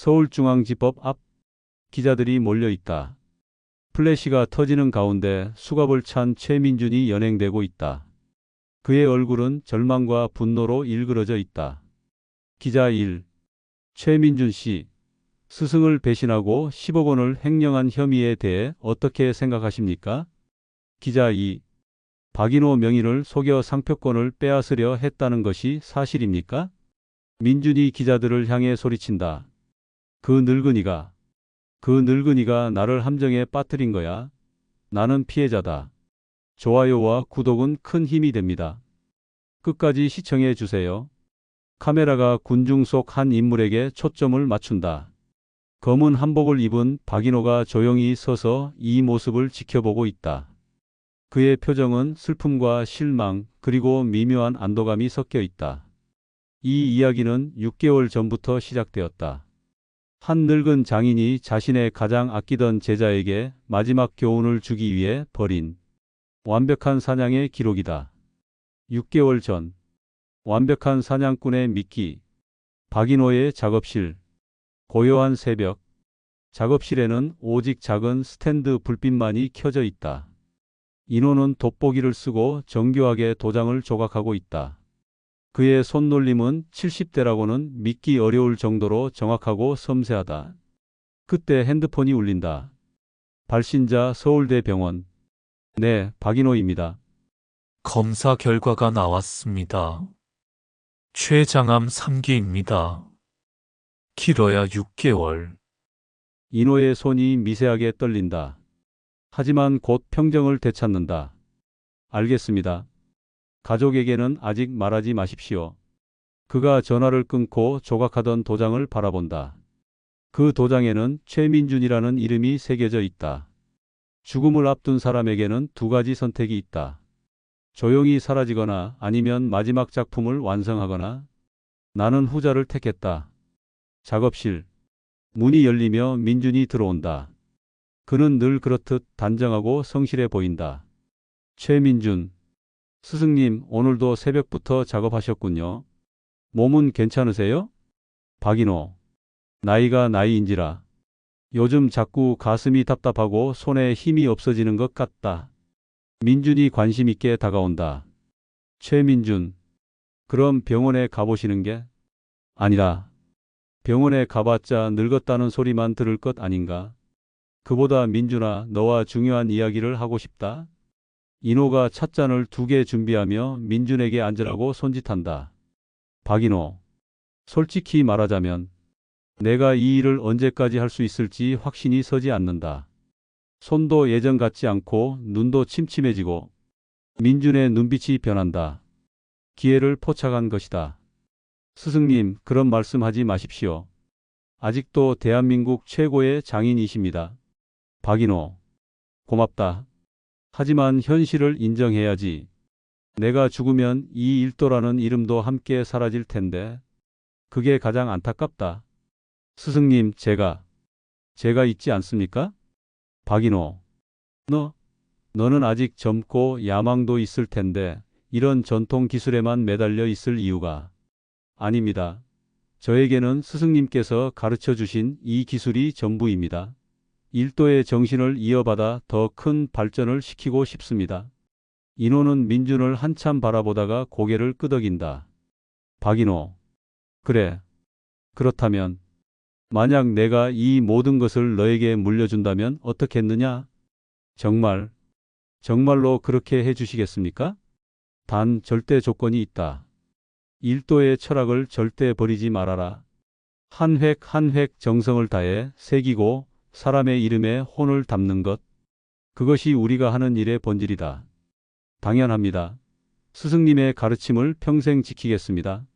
서울중앙지법 앞 기자들이 몰려 있다. 플래시가 터지는 가운데 수갑을 찬 최민준이 연행되고 있다. 그의 얼굴은 절망과 분노로 일그러져 있다. 기자 1. 최민준 씨. 스승을 배신하고 10억 원을 횡령한 혐의에 대해 어떻게 생각하십니까? 기자 2. 박인호 명의를 속여 상표권을 빼앗으려 했다는 것이 사실입니까? 민준이 기자들을 향해 소리친다. 그 늙은이가, 그 늙은이가 나를 함정에 빠뜨린 거야. 나는 피해자다. 좋아요와 구독은 큰 힘이 됩니다. 끝까지 시청해 주세요. 카메라가 군중 속 한 인물에게 초점을 맞춘다. 검은 한복을 입은 박인호가 조용히 서서 이 모습을 지켜보고 있다. 그의 표정은 슬픔과 실망 그리고 미묘한 안도감이 섞여 있다. 이 이야기는 6개월 전부터 시작되었다. 한 늙은 장인이 자신의 가장 아끼던 제자에게 마지막 교훈을 주기 위해 벌인 완벽한 사냥의 기록이다. 6개월 전 완벽한 사냥꾼의 미끼 박인호의 작업실 고요한 새벽 작업실에는 오직 작은 스탠드 불빛만이 켜져 있다. 인호는 돋보기를 쓰고 정교하게 도장을 조각하고 있다. 그의 손놀림은 70대라고는 믿기 어려울 정도로 정확하고 섬세하다. 그때 핸드폰이 울린다. 발신자 서울대 병원. 네, 박인호입니다. 검사 결과가 나왔습니다. 최장암 3기입니다. 길어야 6개월. 인호의 손이 미세하게 떨린다. 하지만 곧 평정을 되찾는다. 알겠습니다. 가족에게는 아직 말하지 마십시오. 그가 전화를 끊고 조각하던 도장을 바라본다. 그 도장에는 최민준이라는 이름이 새겨져 있다. 죽음을 앞둔 사람에게는 두 가지 선택이 있다. 조용히 사라지거나 아니면 마지막 작품을 완성하거나 나는 후자를 택했다. 작업실. 문이 열리며 민준이 들어온다. 그는 늘 그렇듯 단정하고 성실해 보인다. 최민준. 스승님, 오늘도 새벽부터 작업하셨군요. 몸은 괜찮으세요? 박인호. 나이가 나이인지라. 요즘 자꾸 가슴이 답답하고 손에 힘이 없어지는 것 같다. 민준이 관심 있게 다가온다. 최민준. 그럼 병원에 가보시는 게? 아니라. 병원에 가봤자 늙었다는 소리만 들을 것 아닌가? 그보다 민준아, 너와 중요한 이야기를 하고 싶다. 인호가 찻잔을 두 개 준비하며 민준에게 앉으라고 손짓한다. 박인호. 솔직히 말하자면 내가 이 일을 언제까지 할 수 있을지 확신이 서지 않는다. 손도 예전 같지 않고 눈도 침침해지고 민준의 눈빛이 변한다. 기회를 포착한 것이다. 스승님, 그런 말씀하지 마십시오. 아직도 대한민국 최고의 장인이십니다. 박인호. 고맙다. 하지만 현실을 인정해야지. 내가 죽으면 이 일도라는 이름도 함께 사라질 텐데. 그게 가장 안타깝다. 스승님, 제가, 제가 있지 않습니까? 박인호. 너, 너는 아직 젊고 야망도 있을 텐데 이런 전통 기술에만 매달려 있을 이유가 아닙니다. 저에게는 스승님께서 가르쳐 주신 이 기술이 전부입니다. 일도의 정신을 이어받아 더 큰 발전을 시키고 싶습니다. 인호는 민준을 한참 바라보다가 고개를 끄덕인다. 박인호. 그래. 그렇다면 만약 내가 이 모든 것을 너에게 물려준다면 어떻겠느냐? 정말, 정말로 그렇게 해주시겠습니까? 단 절대 조건이 있다. 일도의 철학을 절대 버리지 말아라. 한 획 한 획 정성을 다해 새기고 사람의 이름에 혼을 담는 것. 그것이 우리가 하는 일의 본질이다. 당연합니다. 스승님의 가르침을 평생 지키겠습니다.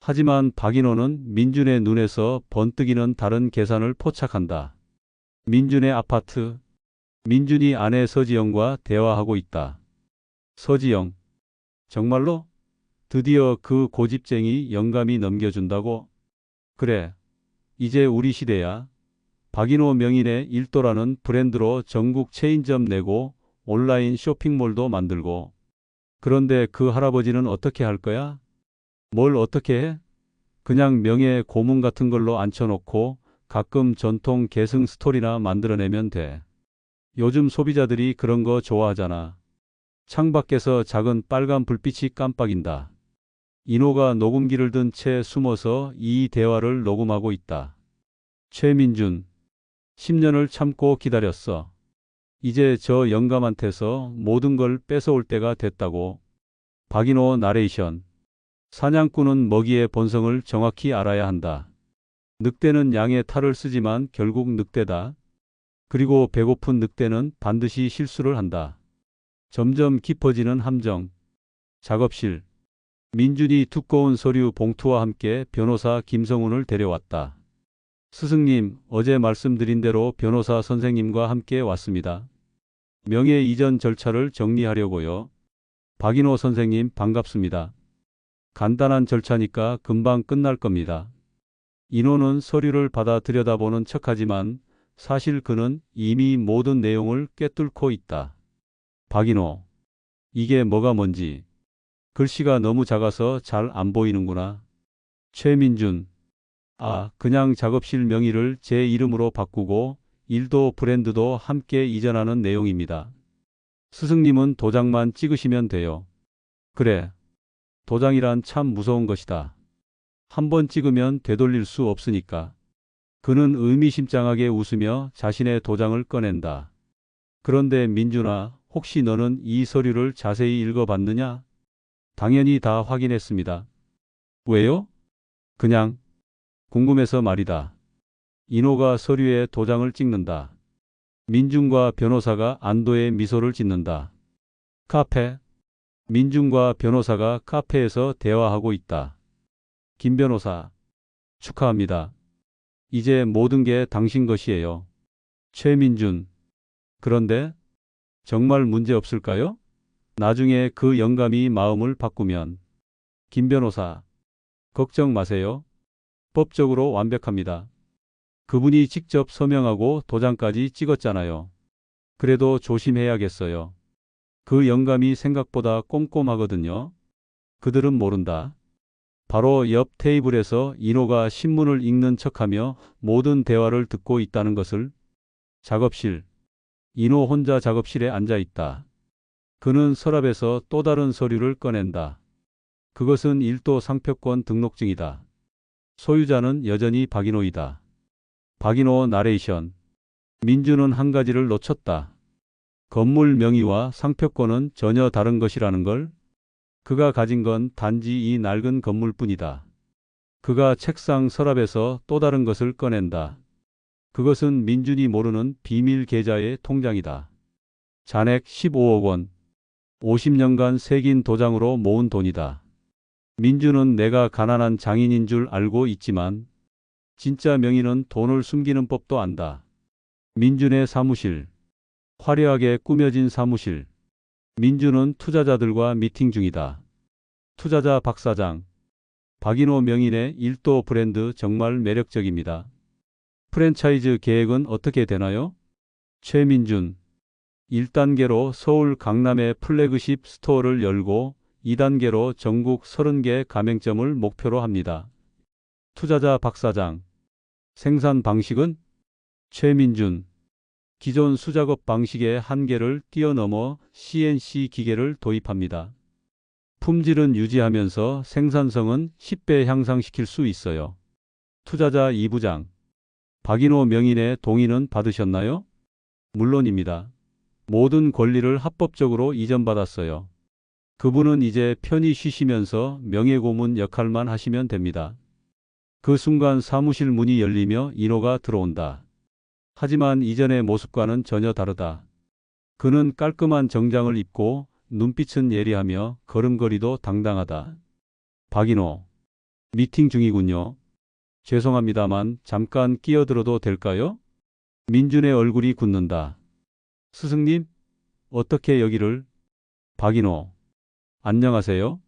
하지만 박인호는 민준의 눈에서 번뜩이는 다른 계산을 포착한다. 민준의 아파트. 민준이 아내 서지영과 대화하고 있다. 서지영. 정말로? 드디어 그 고집쟁이 영감이 넘겨준다고? 그래. 이제 우리 시대야. 박인호 명인의 일도라는 브랜드로 전국 체인점 내고 온라인 쇼핑몰도 만들고. 그런데 그 할아버지는 어떻게 할 거야? 뭘 어떻게 해? 그냥 명예 고문 같은 걸로 앉혀놓고 가끔 전통 계승 스토리나 만들어내면 돼. 요즘 소비자들이 그런 거 좋아하잖아. 창밖에서 작은 빨간 불빛이 깜빡인다. 인호가 녹음기를 든 채 숨어서 이 대화를 녹음하고 있다. 최민준, 10년을 참고 기다렸어. 이제 저 영감한테서 모든 걸 뺏어올 때가 됐다고. 박인호 나레이션. 사냥꾼은 먹이의 본성을 정확히 알아야 한다. 늑대는 양의 탈을 쓰지만 결국 늑대다. 그리고 배고픈 늑대는 반드시 실수를 한다. 점점 깊어지는 함정. 작업실. 민준이 두꺼운 서류 봉투와 함께 변호사 김성훈을 데려왔다. 스승님, 어제 말씀드린 대로 변호사 선생님과 함께 왔습니다. 명예 이전 절차를 정리하려고요. 박인호 선생님 반갑습니다. 간단한 절차니까 금방 끝날 겁니다. 인호는 서류를 받아 들여다보는 척하지만 사실 그는 이미 모든 내용을 꿰뚫고 있다. 박인호. 이게 뭐가 뭔지. 글씨가 너무 작아서 잘 안 보이는구나. 최민준. 아, 그냥 작업실 명의를 제 이름으로 바꾸고 일도 브랜드도 함께 이전하는 내용입니다. 스승님은 도장만 찍으시면 돼요. 그래. 도장이란 참 무서운 것이다. 한번 찍으면 되돌릴 수 없으니까. 그는 의미심장하게 웃으며 자신의 도장을 꺼낸다. 그런데 민준아, 혹시 너는 이 서류를 자세히 읽어봤느냐? 당연히 다 확인했습니다. 왜요? 그냥 궁금해서 말이다. 인호가 서류에 도장을 찍는다. 민준과 변호사가 안도의 미소를 짓는다. 카페. 민준과 변호사가 카페에서 대화하고 있다. 김 변호사. 축하합니다. 이제 모든 게 당신 것이에요. 최민준. 그런데 정말 문제 없을까요? 나중에 그 영감이 마음을 바꾸면. 김 변호사. 걱정 마세요. 법적으로 완벽합니다. 그분이 직접 서명하고 도장까지 찍었잖아요. 그래도 조심해야겠어요. 그 영감이 생각보다 꼼꼼하거든요. 그들은 모른다. 바로 옆 테이블에서 인호가 신문을 읽는 척하며 모든 대화를 듣고 있다는 것을 작업실. 인호 혼자 작업실에 앉아 있다. 그는 서랍에서 또 다른 서류를 꺼낸다. 그것은 일도 상표권 등록증이다. 소유자는 여전히 박인호이다. 박인호 나레이션. 민주는 한 가지를 놓쳤다. 건물 명의와 상표권은 전혀 다른 것이라는 걸. 그가 가진 건 단지 이 낡은 건물뿐이다. 그가 책상 서랍에서 또 다른 것을 꺼낸다. 그것은 민준이 모르는 비밀 계좌의 통장이다. 잔액 15억 원. 50년간 새긴 도장으로 모은 돈이다. 민준은 내가 가난한 장인인 줄 알고 있지만 진짜 명의는 돈을 숨기는 법도 안다. 민준의 사무실. 화려하게 꾸며진 사무실. 민준은 투자자들과 미팅 중이다. 투자자 박 사장. 박인호 명인의 일도 브랜드 정말 매력적입니다. 프랜차이즈 계획은 어떻게 되나요? 최민준. 1단계로 서울 강남에 플래그십 스토어를 열고 2단계로 전국 30개 가맹점을 목표로 합니다. 투자자 박 사장. 생산 방식은 최민준. 기존 수작업 방식의 한계를 뛰어넘어 CNC 기계를 도입합니다. 품질은 유지하면서 생산성은 10배 향상시킬 수 있어요. 투자자 2부장. 박인호 명인의 동의는 받으셨나요? 물론입니다. 모든 권리를 합법적으로 이전받았어요. 그분은 이제 편히 쉬시면서 명예고문 역할만 하시면 됩니다. 그 순간 사무실 문이 열리며 인호가 들어온다. 하지만 이전의 모습과는 전혀 다르다. 그는 깔끔한 정장을 입고 눈빛은 예리하며 걸음걸이도 당당하다. 박인호. 미팅 중이군요. 죄송합니다만 잠깐 끼어들어도 될까요? 민준의 얼굴이 굳는다. 스승님, 어떻게 여기를? 박인호. 안녕하세요.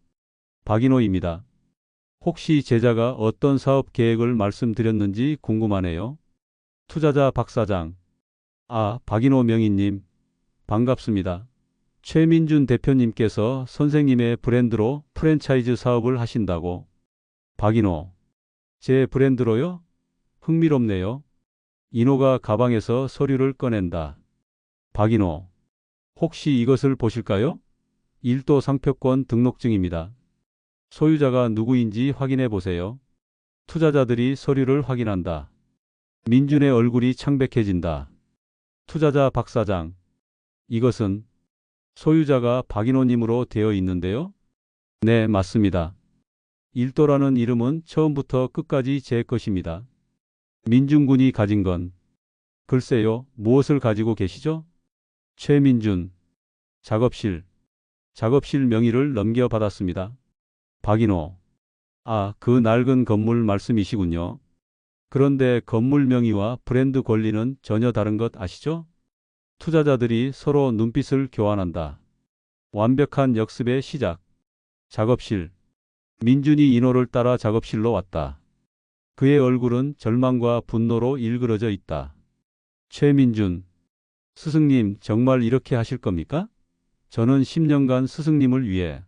박인호입니다. 혹시 제자가 어떤 사업 계획을 말씀드렸는지 궁금하네요. 투자자 박 사장. 아, 박인호 명인님. 반갑습니다. 최민준 대표님께서 선생님의 브랜드로 프랜차이즈 사업을 하신다고. 박인호. 제 브랜드로요? 흥미롭네요. 인호가 가방에서 서류를 꺼낸다. 박인호. 혹시 이것을 보실까요? 일도 상표권 등록증입니다. 소유자가 누구인지 확인해 보세요. 투자자들이 서류를 확인한다. 민준의 얼굴이 창백해진다. 투자자 박 사장. 이것은 소유자가 박인호님으로 되어 있는데요? 네, 맞습니다. 일도라는 이름은 처음부터 끝까지 제 것입니다. 민준군이 가진 건 글쎄요, 무엇을 가지고 계시죠? 최민준. 작업실. 작업실 명의를 넘겨받았습니다. 박인호. 아, 그 낡은 건물 말씀이시군요. 그런데 건물 명의와 브랜드 권리는 전혀 다른 것 아시죠? 투자자들이 서로 눈빛을 교환한다. 완벽한 역습의 시작. 작업실. 민준이 인호를 따라 작업실로 왔다. 그의 얼굴은 절망과 분노로 일그러져 있다. 최민준. 스승님, 정말 이렇게 하실 겁니까? 저는 10년간 스승님을 위해.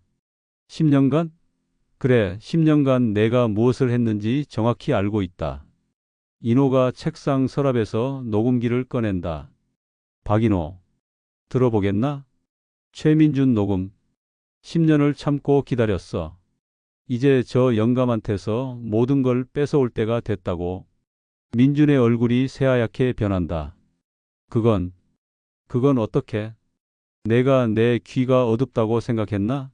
10년간? 그래, 10년간 내가 무엇을 했는지 정확히 알고 있다. 인호가 책상 서랍에서 녹음기를 꺼낸다. 박인호. 들어보겠나? 최민준 녹음. 10년을 참고 기다렸어. 이제 저 영감한테서 모든 걸 뺏어올 때가 됐다고. 민준의 얼굴이 새하얗게 변한다. 그건, 그건 어떻게? 내가 내 귀가 어둡다고 생각했나?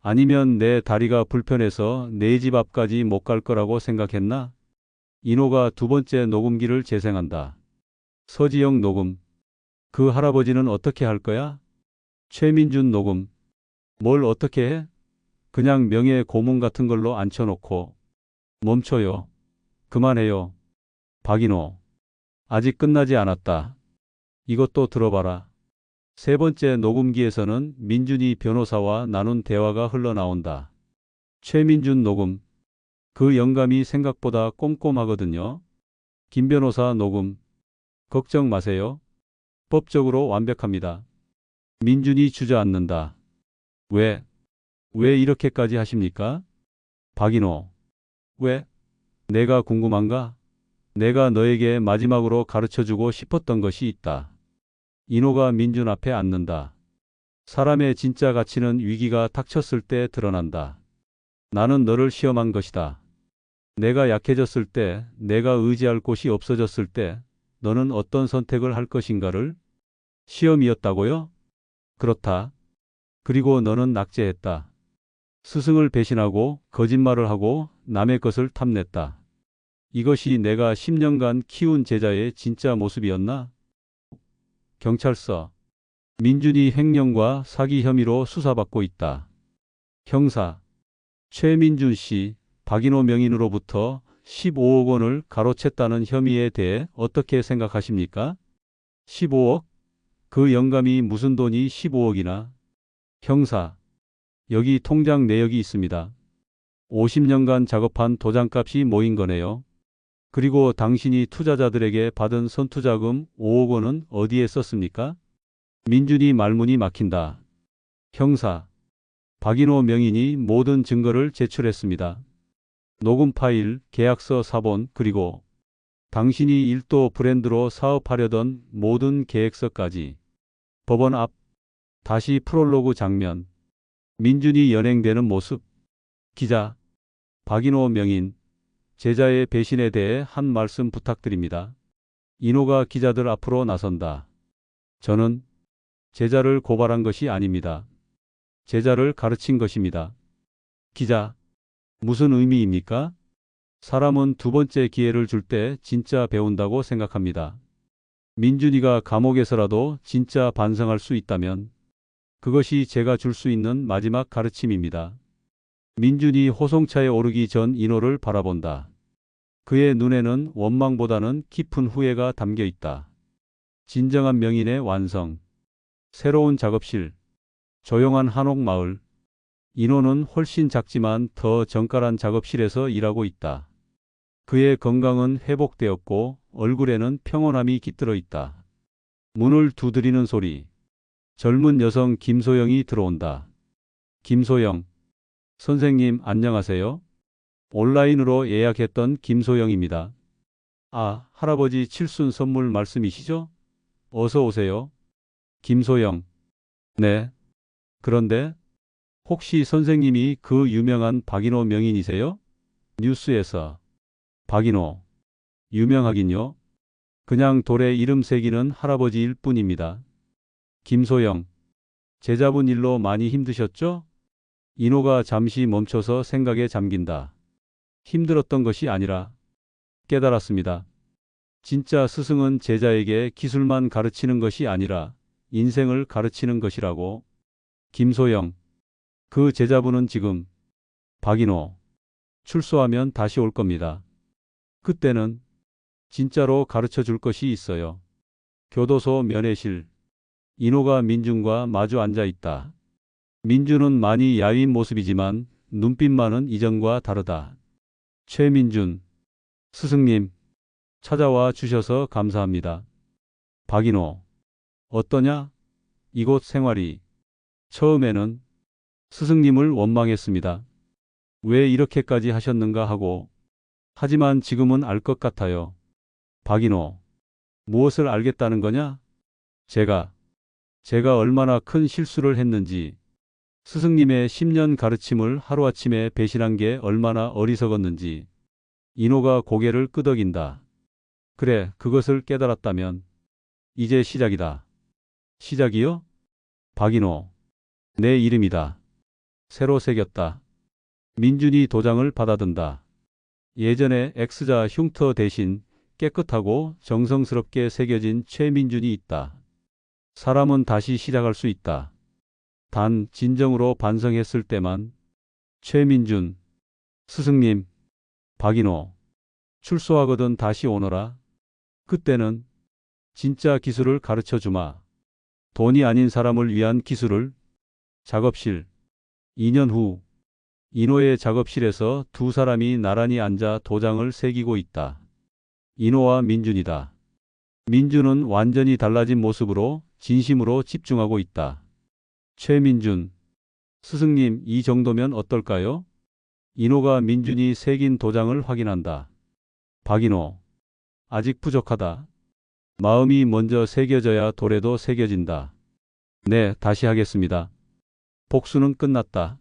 아니면 내 다리가 불편해서 내 집 앞까지 못 갈 거라고 생각했나? 인호가 두 번째 녹음기를 재생한다. 서지영 녹음. 그 할아버지는 어떻게 할 거야? 최민준 녹음. 뭘 어떻게 해? 그냥 명예 고문 같은 걸로 앉혀놓고. 멈춰요. 그만해요. 박인호. 아직 끝나지 않았다. 이것도 들어봐라. 세 번째 녹음기에서는 민준이 변호사와 나눈 대화가 흘러나온다. 최민준 녹음. 그 영감이 생각보다 꼼꼼하거든요. 김 변호사 녹음. 걱정 마세요. 법적으로 완벽합니다. 민준이 주저앉는다. 왜? 왜 이렇게까지 하십니까? 박인호. 왜? 내가 궁금한가? 내가 너에게 마지막으로 가르쳐주고 싶었던 것이 있다. 인호가 민준 앞에 앉는다. 사람의 진짜 가치는 위기가 닥쳤을 때 드러난다. 나는 너를 시험한 것이다. 내가 약해졌을 때, 내가 의지할 곳이 없어졌을 때, 너는 어떤 선택을 할 것인가를 시험이었다고요? 그렇다. 그리고 너는 낙제했다. 스승을 배신하고 거짓말을 하고 남의 것을 탐냈다. 이것이 내가 10년간 키운 제자의 진짜 모습이었나? 경찰서. 민준이 횡령과 사기 혐의로 수사받고 있다. 형사. 최민준 씨, 박인호 명인으로부터 15억 원을 가로챘다는 혐의에 대해 어떻게 생각하십니까? 15억? 그 영감이 무슨 돈이 15억이나? 형사. 여기 통장 내역이 있습니다. 50년간 작업한 도장값이 모인 거네요. 그리고 당신이 투자자들에게 받은 선투자금 5억 원은 어디에 썼습니까? 민준이 말문이 막힌다. 형사. 박인호 명인이 모든 증거를 제출했습니다. 녹음 파일, 계약서 사본, 그리고 당신이 일도 브랜드로 사업하려던 모든 계획서까지. 법원 앞. 다시 프롤로그 장면. 민준이 연행되는 모습. 기자. 박인호 명인. 제자의 배신에 대해 한 말씀 부탁드립니다. 인호가 기자들 앞으로 나선다. 저는 제자를 고발한 것이 아닙니다. 제자를 가르친 것입니다. 기자. 무슨 의미입니까? 사람은 두 번째 기회를 줄 때 진짜 배운다고 생각합니다. 민준이가 감옥에서라도 진짜 반성할 수 있다면 그것이 제가 줄 수 있는 마지막 가르침입니다. 민준이 호송차에 오르기 전 인호를 바라본다. 그의 눈에는 원망보다는 깊은 후회가 담겨 있다. 진정한 명인의 완성. 새로운 작업실. 조용한 한옥 마을. 인호는 훨씬 작지만 더 정갈한 작업실에서 일하고 있다. 그의 건강은 회복되었고 얼굴에는 평온함이 깃들어 있다. 문을 두드리는 소리. 젊은 여성 김소영이 들어온다. 김소영. 선생님 안녕하세요. 온라인으로 예약했던 김소영입니다. 아, 할아버지 칠순 선물 말씀이시죠? 어서 오세요. 김소영. 네. 그런데 혹시 선생님이 그 유명한 박인호 명인이세요? 뉴스에서. 박인호. 유명하긴요. 그냥 돌에 이름 새기는 할아버지일 뿐입니다. 김소영. 제자분 일로 많이 힘드셨죠? 인호가 잠시 멈춰서 생각에 잠긴다. 힘들었던 것이 아니라 깨달았습니다. 진짜 스승은 제자에게 기술만 가르치는 것이 아니라 인생을 가르치는 것이라고. 김소영. 그 제자분은 지금 박인호 출소하면 다시 올 겁니다. 그때는 진짜로 가르쳐 줄 것이 있어요. 교도소 면회실. 인호가 민준과 마주 앉아 있다. 민준은 많이 야윈 모습이지만 눈빛만은 이전과 다르다. 최민준. 스승님. 찾아와 주셔서 감사합니다. 박인호. 어떠냐? 이곳 생활이. 처음에는 스승님을 원망했습니다. 왜 이렇게까지 하셨는가 하고. 하지만 지금은 알 것 같아요. 박인호. 무엇을 알겠다는 거냐? 제가, 제가 얼마나 큰 실수를 했는지, 스승님의 10년 가르침을 하루아침에 배신한 게 얼마나 어리석었는지, 인호가 고개를 끄덕인다. 그래, 그것을 깨달았다면, 이제 시작이다. 시작이요? 박인호. 내 이름이다. 새로 새겼다. 민준이 도장을 받아든다. 예전에 X자 흉터 대신 깨끗하고 정성스럽게 새겨진 최민준이 있다. 사람은 다시 시작할 수 있다. 단 진정으로 반성했을 때만 최민준 스승님 박인호 출소하거든 다시 오너라. 그때는 진짜 기술을 가르쳐 주마. 돈이 아닌 사람을 위한 기술을 작업실 2년 후 인호의 작업실에서 두 사람이 나란히 앉아 도장을 새기고 있다. 인호와 민준이다. 민준은 완전히 달라진 모습으로 진심으로 집중하고 있다. 최민준. 스승님, 이 정도면 어떨까요? 인호가 민준이 새긴 도장을 확인한다. 박인호. 아직 부족하다. 마음이 먼저 새겨져야 돌에도 새겨진다. 네, 다시 하겠습니다. 복수는 끝났다.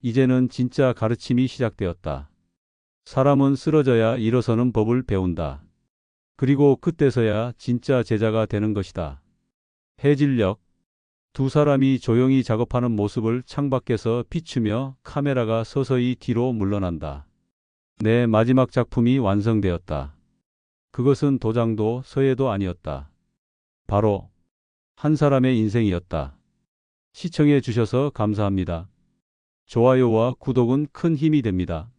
이제는 진짜 가르침이 시작되었다. 사람은 쓰러져야 일어서는 법을 배운다. 그리고 그때서야 진짜 제자가 되는 것이다. 해질녘 두 사람이 조용히 작업하는 모습을 창밖에서 비추며 카메라가 서서히 뒤로 물러난다. 내 마지막 작품이 완성되었다. 그것은 도장도 서예도 아니었다. 바로 한 사람의 인생이었다. 시청해 주셔서 감사합니다. 좋아요와 구독은 큰 힘이 됩니다.